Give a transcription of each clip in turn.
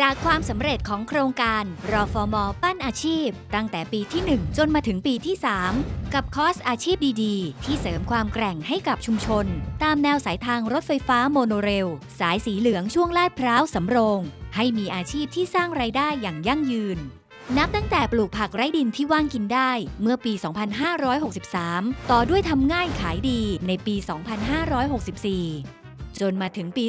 จากความสำเร็จของโครงการรอฟอมอปั้นอาชีพ ตั้งแต่ปีที่ 1 จนมาถึงปีที่ 3 กับคอร์สอาชีพดีๆ ที่เสริมความแกร่งให้กับชุมชน ตามแนวสายทางรถไฟฟ้าโมโนเรล สายสีเหลืองช่วงลาดพร้าวสำโรง ให้มีอาชีพที่สร้างไรายได้อย่างยั่งยืน นับตั้งแต่ปลูกผักไร้ดินที่ว่างกินได้เมื่อปี 2563 ต่อด้วยทำง่ายขายดีในปี 2564 จนมาถึงปี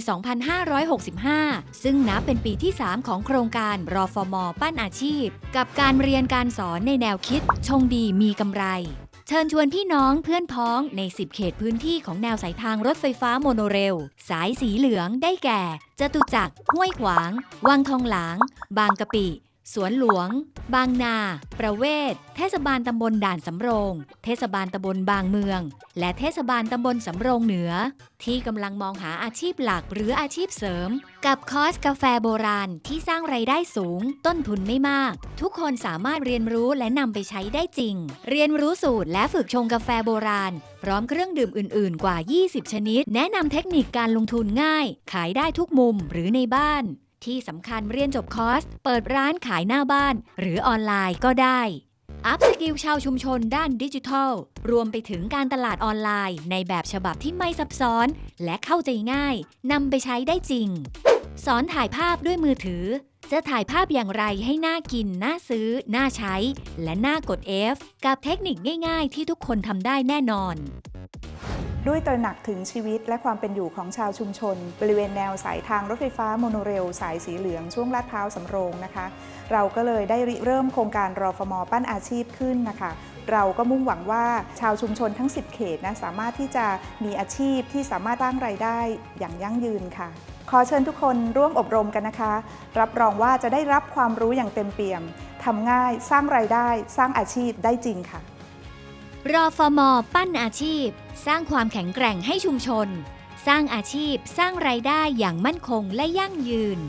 2565 ซึ่งนับเป็นปีที่ 3 ของโครงการรอฟอมอปั้นอาชีพ กับการเรียนการสอนในแนวคิด ชงดีมีกำไร เชิญชวนพี่น้องเพื่อนพ้องใน 10 เขตพื้นที่ของแนวสายทางรถไฟฟ้าโมโนเรล สายสีเหลืองได้แก่จตุจักรห้วยขวาง วังทองหลาง บางกะปิ สวนหลวง บางนา ประเวศ เทศบาลตำบลด่านสำโรง เทศบาลตำบลบางเมือง และเทศบาลตำบลสำโรงเหนือ ที่กำลังมองหาอาชีพหลักหรืออาชีพเสริม กับคอร์สกาแฟโบราณที่สร้างไรายได้สูง ต้นทุนไม่มาก ทุกคนสามารถเรียนรู้และนำไปใช้ได้จริง เรียนรู้สูตรและฝึกชงกาแฟโบราณ พร้อมเครื่องดื่มอื่น ๆ กว่า 20 ชนิด แนะนำเทคนิคการลงทุนง่าย ขายได้ทุกมุมหรือในบ้าน ที่สำคัญเรียนจบคอร์ส เปิดร้านขายหน้าบ้าน หรือออนไลน์ก็ได้ อัพสกิลชาวชุมชนด้านดิจิทัล รวมไปถึงการตลาดออนไลน์ ในแบบฉบับที่ไม่ซับซ้อน และเข้าใจง่ายนำไปใช้ได้จริง สอนถ่ายภาพด้วยมือถือ จะถ่ายภาพอย่างไรให้น่ากิน น่าซื้อ น่าใช้ และน่ากด F กับเทคนิคง่าย ๆ ที่ทุกคนทำได้แน่นอน ด้วยตระหนักถึงชีวิตและความเป็นอยู่ของชาวชุมชน บริเวณแนวสายทางรถไฟฟ้าโมโนเรล สายสีเหลืองช่วงลาดพร้าวสำโรงนะคะ เราก็เลยได้ริเริ่มโครงการรอฟมปั้นอาชีพขึ้นนะคะเราก็มุ่งหวังว่าชาวชุมชนทั้ง 10 เขตนะสามารถที่จะมีอาชีพที่สามารถสร้างรายได้อย่างยั่งยืนค่ะ ขอเชิญทุกคนร่วมอบรมกันนะคะ รับรองว่าจะได้รับความรู้อย่างเต็มเปี่ยมทำง่ายสร้างรายได้ สร้างอาชีพได้จริงค่ะ รอฟมอปั้นอาชีพ สร้างความแข็งแกร่งให้ชุมชน สร้างอาชีพ สร้างไรายได้อย่างมั่นคงและยั่งยืน